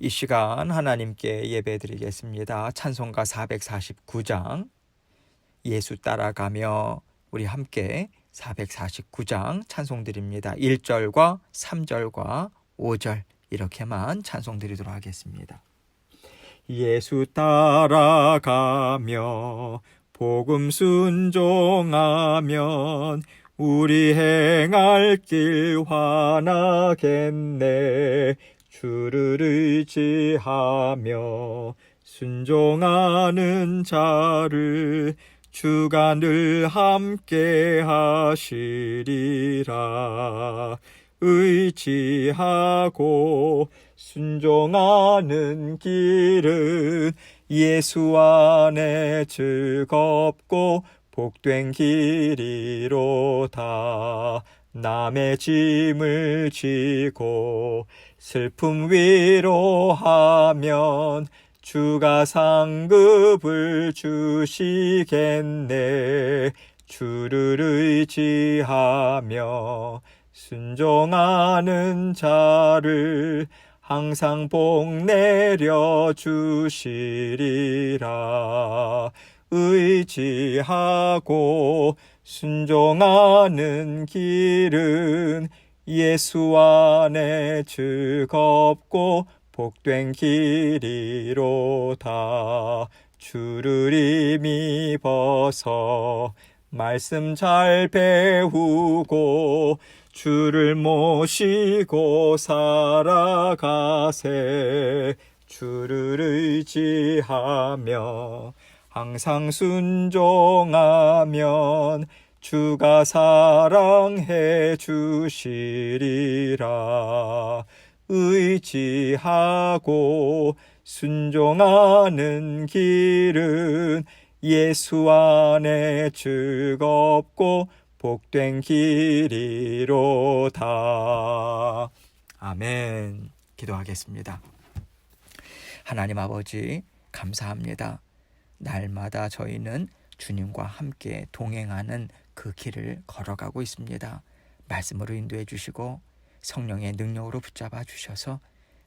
이 시간 하나님께 예배드리겠습니다. 찬송가 449장 예수 따라가며 우리 함께 449장 찬송 드립니다. 1절과 3절과 5절 이렇게만 찬송 드리도록 하겠습니다. 예수 따라가며 복음 순종하면 우리 행할 길 환하겠네 주를 의지하며 순종하는 자를 주가 늘 함께 하시리라. 의지하고 순종하는 길은 예수 안에 즐겁고 복된 길이로다. 남의 짐을 지고 슬픔 위로하면 주가 상급을 주시겠네. 주를 의지하며 순종하는 자를 항상 복 내려 주시리라. 의지하고 순종하는 길은 예수 안에 즐겁고 복된 길이로다 주를 벗어 말씀 잘 배우고 주를 모시고 살아가세 주를 의지하며 항상 순종하면 주가 사랑해 주시리라 의지하고 순종하는 길은 예수 안에 즐겁고 복된 길이로다. 아멘. 기도하겠습니다. 하나님 아버지, 감사합니다. 날마다 저희는 주님과 함께 동행하는 그 길을 걸어가고 있습니다. 말씀으로 인도해 주시고 성령의 능력으로 붙잡아 주셔서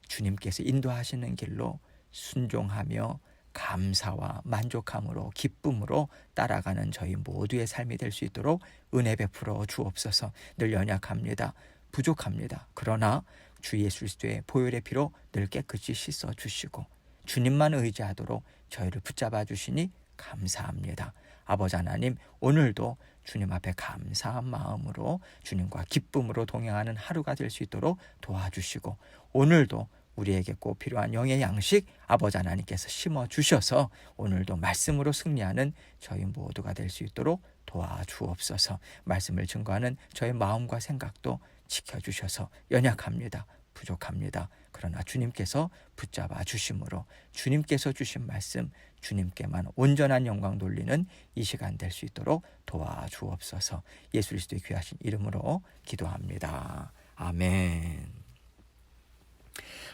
주님께서 인도하시는 길로 순종하며 감사와 만족함으로 기쁨으로 따라가는 저희 모두의 삶이 될 수 있도록 은혜 베풀어 주옵소서. 늘 연약합니다. 부족합니다. 그러나 주 예수 그리스도의 보혈의 피로 늘 깨끗이 씻어 주시고 주님만 의지하도록 저희를 붙잡아 주시니 감사합니다. 아버지 하나님, 오늘도 주님 앞에 감사한 마음으로 주님과 기쁨으로 동행하는 하루가 될 수 있도록 도와주시고 오늘도 우리에게 꼭 필요한 영의 양식 아버지 하나님께서 심어 주셔서 오늘도 말씀으로 승리하는 저희 모두가 될 수 있도록 도와주옵소서. 말씀을 증거하는 저의 마음과 생각도 지켜 주셔서 연약합니다. 부족합니다. 그러나 주님께서 붙잡아 주심으로 주님께서 주신 말씀 주님께만 온전한 영광 돌리는 이 시간 될 수 있도록 도와주옵소서. 예수 그리스도의 귀하신 이름으로 기도합니다. 아멘.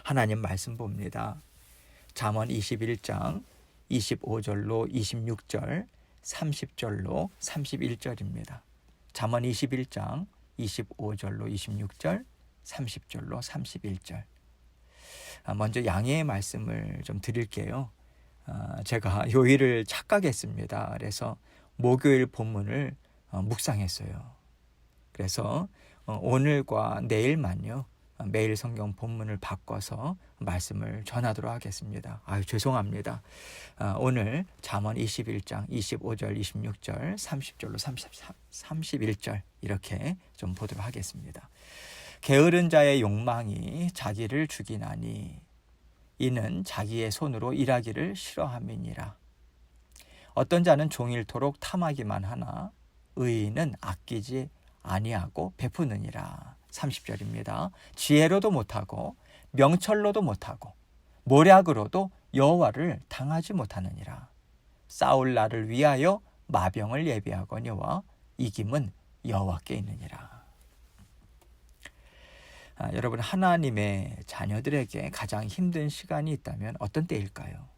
하나님 말씀 봅니다. 잠언 21장 25절로 26절, 30절로 31절입니다. 잠언 21장 25절로 26절, 30절로 31절. 아, 먼저 양해의 말씀을 좀 드릴게요. 아, 제가 요일을 착각했습니다. 그래서 목요일 본문을 어, 묵상했어요. 그래서 어, 오늘과 내일만요. 매일 성경 본문을 바꿔서 말씀을 전하도록 하겠습니다. 아유 죄송합니다. 아, 오늘 잠언 21장 25절, 26절, 30절로 33, 31절 이렇게 좀 보도록 하겠습니다. 게으른 자의 욕망이 자기를 죽이나니 이는 자기의 손으로 일하기를 싫어함이니라. 어떤 자는 종일토록 탐하기만 하나 의인은 아끼지 아니하고 베푸느니라. 30절입니다. 지혜로도 못하고 명철로도 못하고 모략으로도 여호와를 당하지 못하느니라. 싸울 날을 위하여 마병을 예비하거니와 이김은 여호와께 있느니라. 아, 여러분 하나님의 자녀들에게 가장 힘든 시간이 있다면 어떤 때일까요?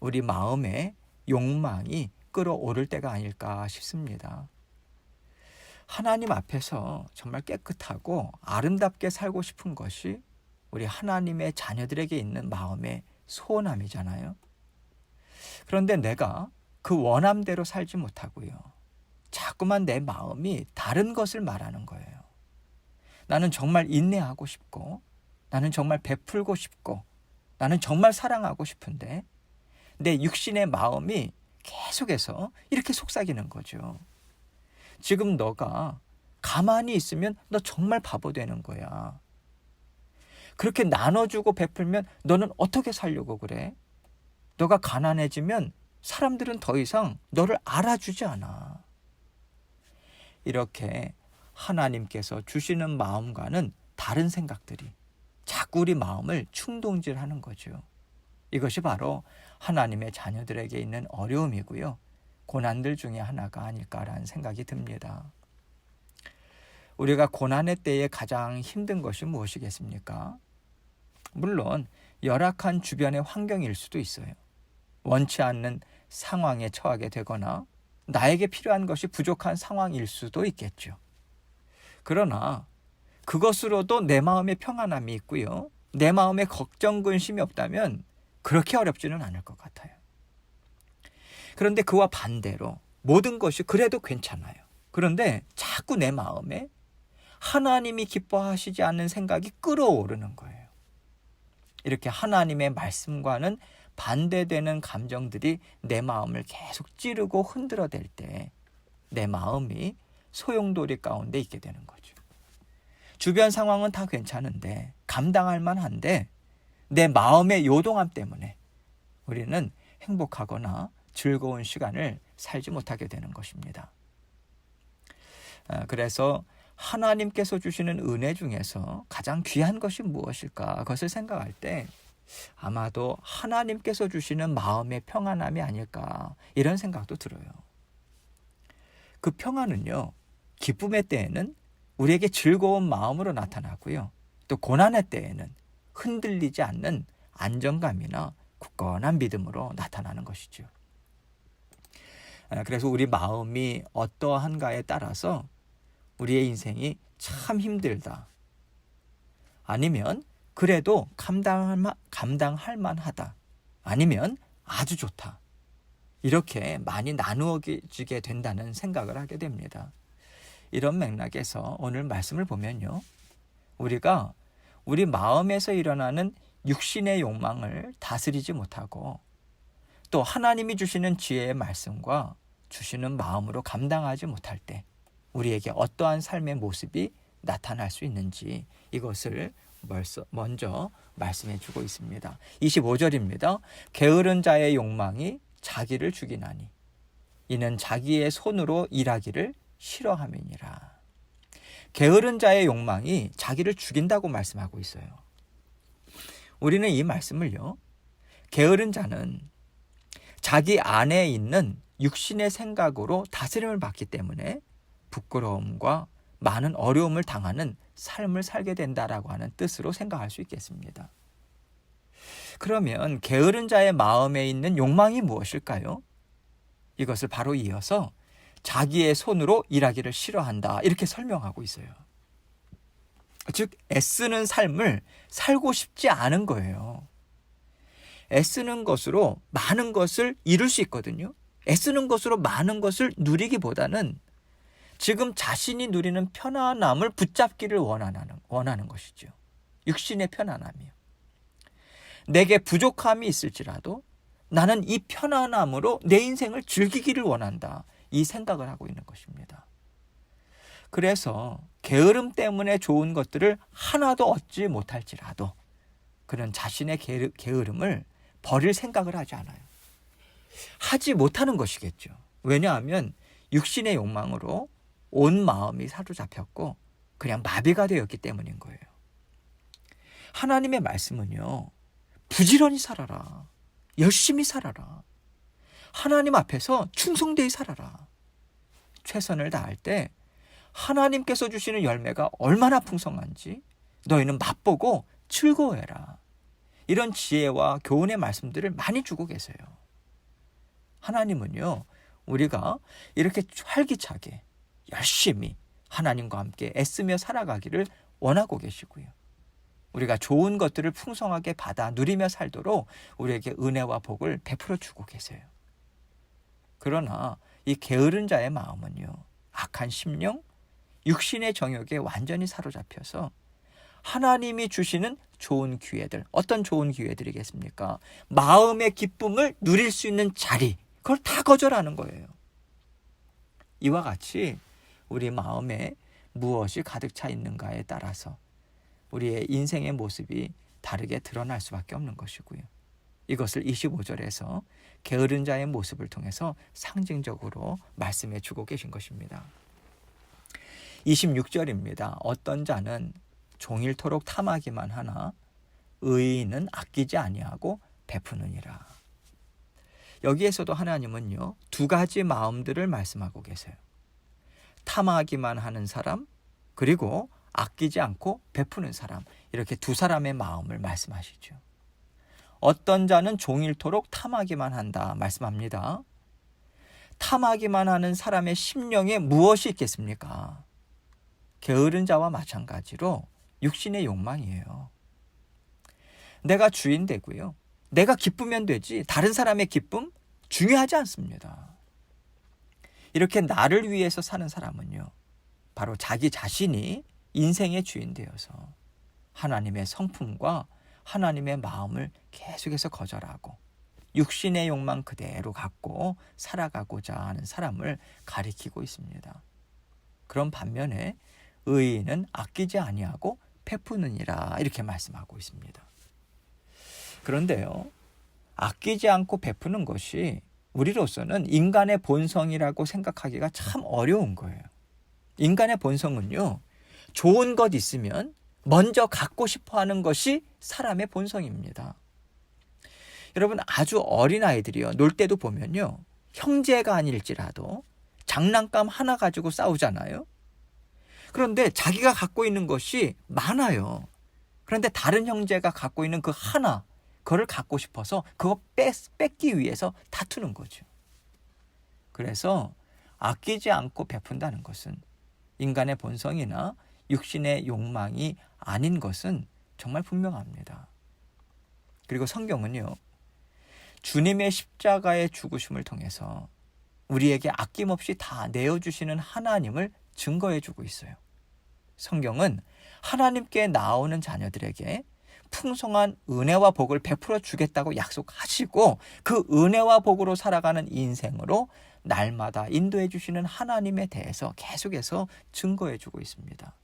우리 마음의 욕망이 끌어오를 때가 아닐까 싶습니다. 하나님 앞에서 정말 깨끗하고 아름답게 살고 싶은 것이 우리 하나님의 자녀들에게 있는 마음의 소원함이잖아요. 그런데 내가 그 원함대로 살지 못하고요. 자꾸만 내 마음이 다른 것을 말하는 거예요. 나는 정말 인내하고 싶고, 나는 정말 베풀고 싶고, 나는 정말 사랑하고 싶은데, 내 육신의 마음이 계속해서 이렇게 속삭이는 거죠. 지금 너가 가만히 있으면 너 정말 바보 되는 거야. 그렇게 나눠주고 베풀면 너는 어떻게 살려고 그래? 너가 가난해지면 사람들은 더 이상 너를 알아주지 않아. 이렇게 하나님께서 주시는 마음과는 다른 생각들이 자꾸 우리 마음을 충동질하는 거죠. 이것이 바로 하나님의 자녀들에게 있는 어려움이고요. 고난들 중에 하나가 아닐까라는 생각이 듭니다. 우리가 고난의 때에 가장 힘든 것이 무엇이겠습니까? 물론 열악한 주변의 환경일 수도 있어요. 원치 않는 상황에 처하게 되거나 나에게 필요한 것이 부족한 상황일 수도 있겠죠. 그러나 그것으로도 내 마음의 평안함이 있고요. 내 마음에 걱정, 근심이 없다면 그렇게 어렵지는 않을 것 같아요. 그런데 그와 반대로 모든 것이 그래도 괜찮아요. 그런데 자꾸 내 마음에 하나님이 기뻐하시지 않는 생각이 끌어오르는 거예요. 이렇게 하나님의 말씀과는 반대되는 감정들이 내 마음을 계속 찌르고 흔들어 댈 때 내 마음이 소용돌이 가운데 있게 되는 거죠. 주변 상황은 다 괜찮은데 감당할 만한데 내 마음의 요동함 때문에 우리는 행복하거나 즐거운 시간을 살지 못하게 되는 것입니다. 아, 그래서 하나님께서 주시는 은혜 중에서 가장 귀한 것이 무엇일까? 그것을 생각할 때 아마도 하나님께서 주시는 마음의 평안함이 아닐까 이런 생각도 들어요. 그 평안은요, 기쁨의 때에는 우리에게 즐거운 마음으로 나타나고요. 또 고난의 때에는 흔들리지 않는 안정감이나 굳건한 믿음으로 나타나는 것이죠. 아, 그래서 우리 마음이 어떠한가에 따라서 우리의 인생이 참 힘들다. 아니면 그래도 감당할, 만, 감당할 만하다. 아니면 아주 좋다. 이렇게 많이 나누어지게 된다는 생각을 하게 됩니다. 이런 맥락에서 오늘 말씀을 보면요. 우리가 우리 마음에서 일어나는 육신의 욕망을 다스리지 못하고 또 하나님이 주시는 지혜의 말씀과 주시는 마음으로 감당하지 못할 때 우리에게 어떠한 삶의 모습이 나타날 수 있는지 이것을 먼저 말씀해 주고 있습니다. 25절입니다. 게으른 자의 욕망이 자기를 죽이나니 이는 자기의 손으로 일하기를 싫어함이니라. 게으른 자의 욕망이 자기를 죽인다고 말씀하고 있어요. 우리는 이 말씀을요. 게으른 자는 자기 안에 있는 육신의 생각으로 다스림을 받기 때문에 부끄러움과 많은 어려움을 당하는 삶을 살게 된다라고 하는 뜻으로 생각할 수 있겠습니다. 그러면 게으른 자의 마음에 있는 욕망이 무엇일까요? 이것을 바로 이어서 자기의 손으로 일하기를 싫어한다. 이렇게 설명하고 있어요. 즉, 애쓰는 삶을 살고 싶지 않은 거예요. 애쓰는 것으로 많은 것을 이룰 수 있거든요. 애쓰는 것으로 많은 것을 누리기보다는 지금 자신이 누리는 편안함을 붙잡기를 원하는, 원하는 것이죠. 육신의 편안함이요. 내게 부족함이 있을지라도 나는 이 편안함으로 내 인생을 즐기기를 원한다. 이 생각을 하고 있는 것입니다. 그래서 게으름 때문에 좋은 것들을 하나도 얻지 못할지라도 그런 자신의 게으름을 버릴 생각을 하지 않아요. 하지 못하는 것이겠죠. 왜냐하면 육신의 욕망으로 온 마음이 사로잡혔고 그냥 마비가 되었기 때문인 거예요. 하나님의 말씀은요, 부지런히 살아라. 열심히 살아라. 하나님 앞에서 충성되이 살아라. 최선을 다할 때 하나님께서 주시는 열매가 얼마나 풍성한지 너희는 맛보고 즐거워해라. 이런 지혜와 교훈의 말씀들을 많이 주고 계세요. 하나님은요, 우리가 이렇게 활기차게 열심히 하나님과 함께 애쓰며 살아가기를 원하고 계시고요. 우리가 좋은 것들을 풍성하게 받아 누리며 살도록 우리에게 은혜와 복을 베풀어 주고 계세요. 그러나 이 게으른 자의 마음은요. 악한 심령, 육신의 정욕에 완전히 사로잡혀서 하나님이 주시는 좋은 기회들, 어떤 좋은 기회들이겠습니까? 마음의 기쁨을 누릴 수 있는 자리, 그걸 다 거절하는 거예요. 이와 같이 우리 마음에 무엇이 가득 차 있는가에 따라서 우리의 인생의 모습이 다르게 드러날 수밖에 없는 것이고요. 이것을 25절에서 게으른 자의 모습을 통해서 상징적으로 말씀해 주고 계신 것입니다. 26절입니다. 어떤 자는 종일토록 탐하기만 하나 의인은 아끼지 아니하고 베푸느니라. 여기에서도 하나님은요 두 가지 마음들을 말씀하고 계세요. 탐하기만 하는 사람 그리고 아끼지 않고 베푸는 사람 이렇게 두 사람의 마음을 말씀하시죠. 어떤 자는 종일토록 탐하기만 한다 말씀합니다. 탐하기만 하는 사람의 심령에 무엇이 있겠습니까? 게으른 자와 마찬가지로 육신의 욕망이에요. 내가 주인 되고요. 내가 기쁘면 되지 다른 사람의 기쁨 중요하지 않습니다. 이렇게 나를 위해서 사는 사람은요. 바로 자기 자신이 인생의 주인 되어서 하나님의 성품과 하나님의 마음을 계속해서 거절하고 육신의 욕망 그대로 갖고 살아가고자 하는 사람을 가리키고 있습니다. 그런 반면에 의인은 아끼지 아니하고 베푸느니라 이렇게 말씀하고 있습니다. 그런데요. 아끼지 않고 베푸는 것이 우리로서는 인간의 본성이라고 생각하기가 참 어려운 거예요. 인간의 본성은요. 좋은 것 있으면 먼저 갖고 싶어 하는 것이 사람의 본성입니다. 여러분 아주 어린 아이들이요. 놀 때도 보면요. 형제가 아닐지라도 장난감 하나 가지고 싸우잖아요. 그런데 자기가 갖고 있는 것이 많아요. 그런데 다른 형제가 갖고 있는 그 하나, 그거를 갖고 싶어서 그거 뺏, 뺏기 위해서 다투는 거죠. 그래서 아끼지 않고 베푼다는 것은 인간의 본성이나 육신의 욕망이 아닌 것은 정말 분명합니다. 그리고 성경은요, 주님의 십자가의 죽으심을 통해서 우리에게 아낌없이 다 내어주시는 하나님을 증거해 주고 있어요. 성경은 하나님께 나오는 자녀들에게 풍성한 은혜와 복을 베풀어 주겠다고 약속하시고 그 은혜와 복으로 살아가는 인생으로 날마다 인도해 주시는 하나님에 대해서 계속해서 증거해 주고 있습니다.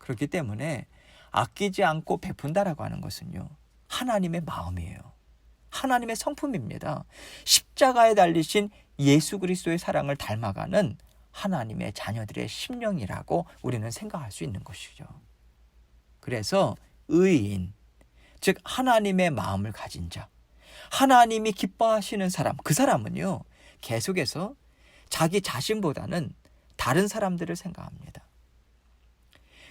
그렇기 때문에 아끼지 않고 베푼다라고 하는 것은요. 하나님의 마음이에요. 하나님의 성품입니다. 십자가에 달리신 예수 그리스도의 사랑을 닮아가는 하나님의 자녀들의 심령이라고 우리는 생각할 수 있는 것이죠. 그래서 의인, 즉 하나님의 마음을 가진 자, 하나님이 기뻐하시는 사람, 그 사람은요, 계속해서 자기 자신보다는 다른 사람들을 생각합니다.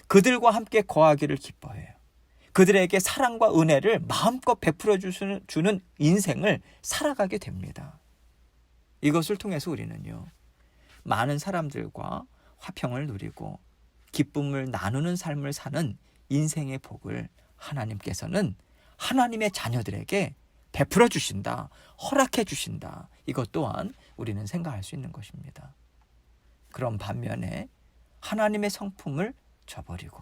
그들과 함께 거하기를 기뻐해요. 그들에게 사랑과 은혜를 마음껏 베풀어 주는 인생을 살아가게 됩니다. 이것을 통해서 우리는요, 많은 사람들과 화평을 누리고 기쁨을 나누는 삶을 사는 인생의 복을 하나님께서는 하나님의 자녀들에게 베풀어 주신다, 허락해 주신다. 이것 또한 우리는 생각할 수 있는 것입니다. 그런 반면에 하나님의 성품을 저버리고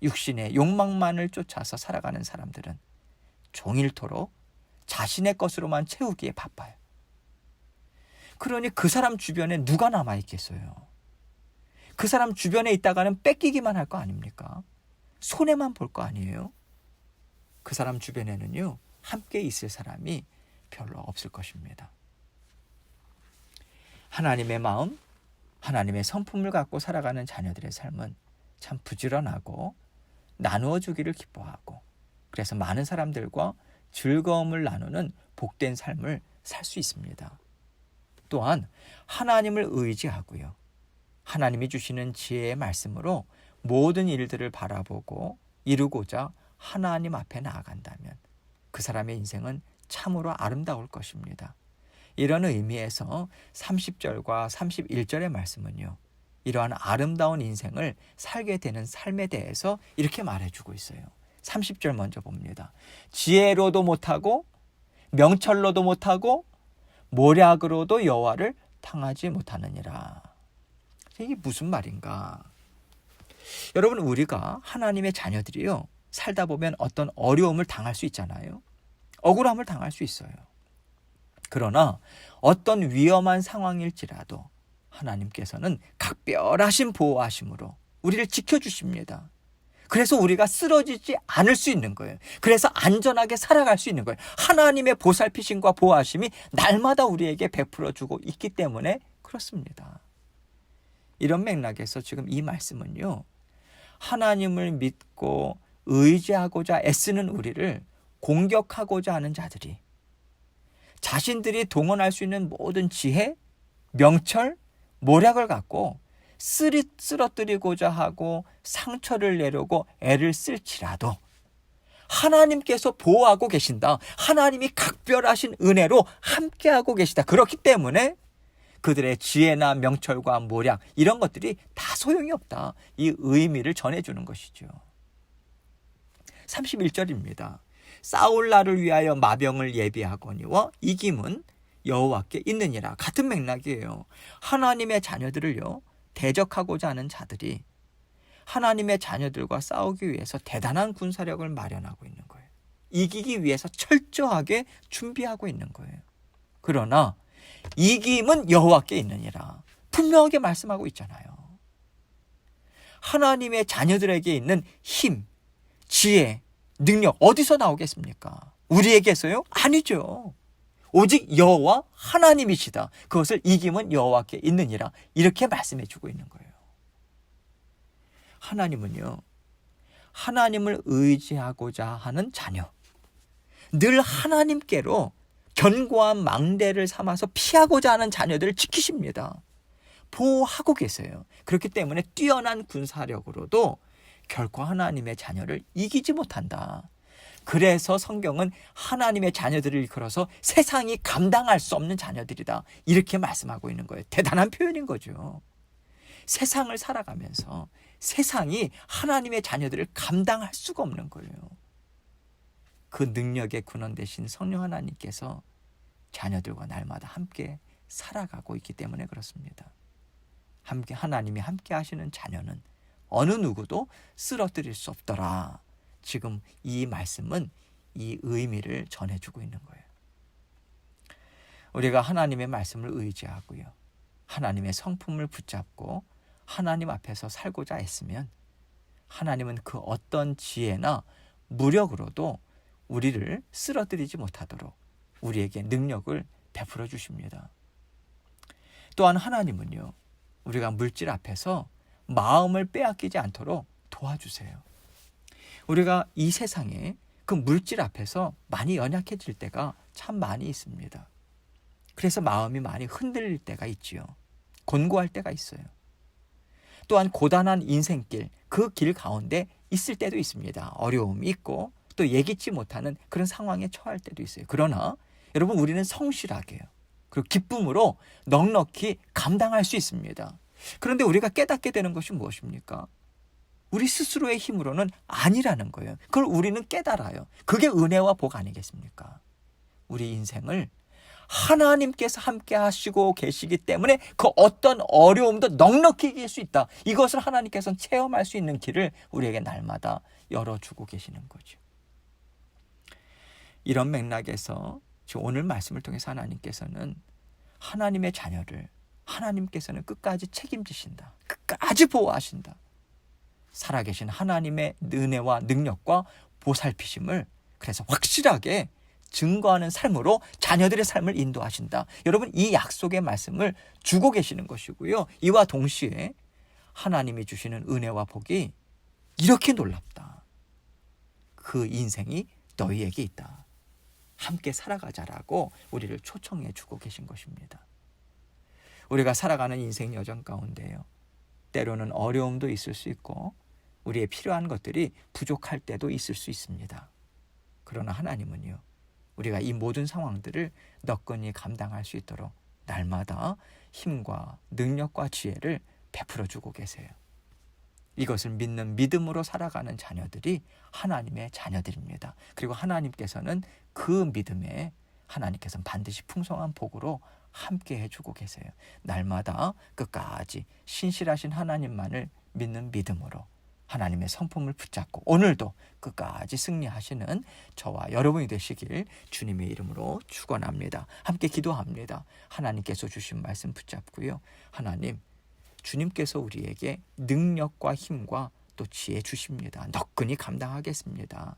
육신의 욕망만을 쫓아서 살아가는 사람들은 종일토록 자신의 것으로만 채우기에 바빠요. 그러니 그 사람 주변에 누가 남아 있겠어요? 그 사람 주변에 있다가는 뺏기기만 할 거 아닙니까? 손해만 볼 거 아니에요? 그 사람 주변에는요, 함께 있을 사람이 별로 없을 것입니다. 하나님의 마음, 하나님의 성품을 갖고 살아가는 자녀들의 삶은 참 부지런하고 나누어 주기를 기뻐하고 그래서 많은 사람들과 즐거움을 나누는 복된 삶을 살 수 있습니다. 또한 하나님을 의지하고요. 하나님이 주시는 지혜의 말씀으로 모든 일들을 바라보고 이루고자 하나님 앞에 나아간다면 그 사람의 인생은 참으로 아름다울 것입니다. 이런 의미에서 30절과 31절의 말씀은요. 이러한 아름다운 인생을 살게 되는 삶에 대해서 이렇게 말해주고 있어요. 30절 먼저 봅니다. 지혜로도 못하고 명철로도 못하고 모략으로도 여호와를 탕하지 못하느니라. 이게 무슨 말인가? 여러분 우리가 하나님의 자녀들이요 살다 보면 어떤 어려움을 당할 수 있잖아요. 억울함을 당할 수 있어요. 그러나 어떤 위험한 상황일지라도 하나님께서는 각별하신 보호하심으로 우리를 지켜주십니다. 그래서 우리가 쓰러지지 않을 수 있는 거예요. 그래서 안전하게 살아갈 수 있는 거예요. 하나님의 보살피심과 보호하심이 날마다 우리에게 베풀어 주고 있기 때문에 그렇습니다. 이런 맥락에서 지금 이 말씀은요. 하나님을 믿고 의지하고자 애쓰는 우리를 공격하고자 하는 자들이 자신들이 동원할 수 있는 모든 지혜, 명철, 모략을 갖고 쓰리, 쓰러뜨리고자 하고 상처를 내려고 애를 쓸지라도 하나님께서 보호하고 계신다. 하나님이 각별하신 은혜로 함께하고 계시다. 그렇기 때문에 그들의 지혜나 명철과 모략 이런 것들이 다 소용이 없다. 이 의미를 전해주는 것이죠. 31절입니다. 싸울 날을 위하여 마병을 예비하거니와 이김은 여호와께 있느니라 같은 맥락이에요. 하나님의 자녀들을요 대적하고자 하는 자들이 하나님의 자녀들과 싸우기 위해서 대단한 군사력을 마련하고 있는 거예요. 이기기 위해서 철저하게 준비하고 있는 거예요. 그러나 이김은 여호와께 있느니라 분명하게 말씀하고 있잖아요. 하나님의 자녀들에게 있는 힘, 지혜, 능력 어디서 나오겠습니까? 우리에게서요? 아니죠. 오직 여호와 하나님이시다. 그것을 이김은 여호와께 있느니라. 이렇게 말씀해 주고 있는 거예요. 하나님은요. 하나님을 의지하고자 하는 자녀. 늘 하나님께로 견고한 망대를 삼아서 피하고자 하는 자녀들을 지키십니다. 보호하고 계세요. 그렇기 때문에 뛰어난 군사력으로도 결코 하나님의 자녀를 이기지 못한다. 그래서 성경은 하나님의 자녀들을 일컬어서 세상이 감당할 수 없는 자녀들이다. 이렇게 말씀하고 있는 거예요. 대단한 표현인 거죠. 세상을 살아가면서 세상이 하나님의 자녀들을 감당할 수가 없는 거예요. 그 능력의 근원 대신 성령 하나님께서 자녀들과 날마다 함께 살아가고 있기 때문에 그렇습니다. 함께 하나님이 함께 하시는 자녀는 어느 누구도 쓰러뜨릴 수 없더라. 지금 이 말씀은 이 의미를 전해주고 있는 거예요. 우리가 하나님의 말씀을 의지하고요. 하나님의 성품을 붙잡고 하나님 앞에서 살고자 했으면 하나님은 그 어떤 지혜나 무력으로도 우리를 쓰러뜨리지 못하도록 우리에게 능력을 베풀어 주십니다. 또한 하나님은요, 우리가 물질 앞에서 마음을 빼앗기지 않도록 도와주세요. 우리가 이 세상에 그 물질 앞에서 많이 연약해질 때가 참 많이 있습니다. 그래서 마음이 많이 흔들릴 때가 있지요. 곤고할 때가 있어요. 또한 고단한 인생길, 그 길 가운데 있을 때도 있습니다. 어려움이 있고 또 예기치 못하는 그런 상황에 처할 때도 있어요. 그러나 여러분 우리는 성실하게요. 그리고 기쁨으로 넉넉히 감당할 수 있습니다. 그런데 우리가 깨닫게 되는 것이 무엇입니까? 우리 스스로의 힘으로는 아니라는 거예요. 그걸 우리는 깨달아요. 그게 은혜와 복 아니겠습니까? 우리 인생을 하나님께서 함께 하시고 계시기 때문에 그 어떤 어려움도 넉넉히 이길 수 있다. 이것을 하나님께서는 체험할 수 있는 길을 우리에게 날마다 열어주고 계시는 거죠. 이런 맥락에서 지금 오늘 말씀을 통해서 하나님께서는 하나님의 자녀를 하나님께서는 끝까지 책임지신다. 끝까지 보호하신다. 살아계신 하나님의 은혜와 능력과 보살피심을 그래서 확실하게 증거하는 삶으로 자녀들의 삶을 인도하신다. 여러분 이 약속의 말씀을 주고 계시는 것이고요. 이와 동시에 하나님이 주시는 은혜와 복이 이렇게 놀랍다. 그 인생이 너희에게 있다. 함께 살아가자라고 우리를 초청해 주고 계신 것입니다. 우리가 살아가는 인생 여정 가운데요. 때로는 어려움도 있을 수 있고 우리의 필요한 것들이 부족할 때도 있을 수 있습니다. 그러나 하나님은요. 우리가 이 모든 상황들을 너끈히 감당할 수 있도록 날마다 힘과 능력과 지혜를 베풀어 주고 계세요. 이것을 믿는 믿음으로 살아가는 자녀들이 하나님의 자녀들입니다. 그리고 하나님께서는 그 믿음에 하나님께서는 반드시 풍성한 복으로 함께 해주고 계세요. 날마다 끝까지 신실하신 하나님만을 믿는 믿음으로 하나님의 성품을 붙잡고 오늘도 끝까지 승리하시는 저와 여러분이 되시길 주님의 이름으로 축원합니다. 함께 기도합니다. 하나님께서 주신 말씀 붙잡고요. 하나님 주님께서 우리에게 능력과 힘과 또 지혜 주십니다. 너끈히 감당하겠습니다.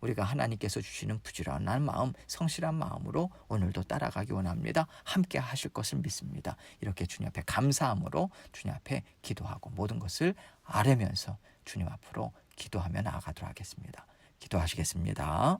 우리가 하나님께서 주시는 부지런한 마음, 성실한 마음으로 오늘도 따라가기 원합니다. 함께 하실 것을 믿습니다. 이렇게 주님 앞에 감사함으로 주님 앞에 기도하고 모든 것을 아뢰면서 주님 앞으로 기도하며 나아가도록 하겠습니다. 기도하시겠습니다.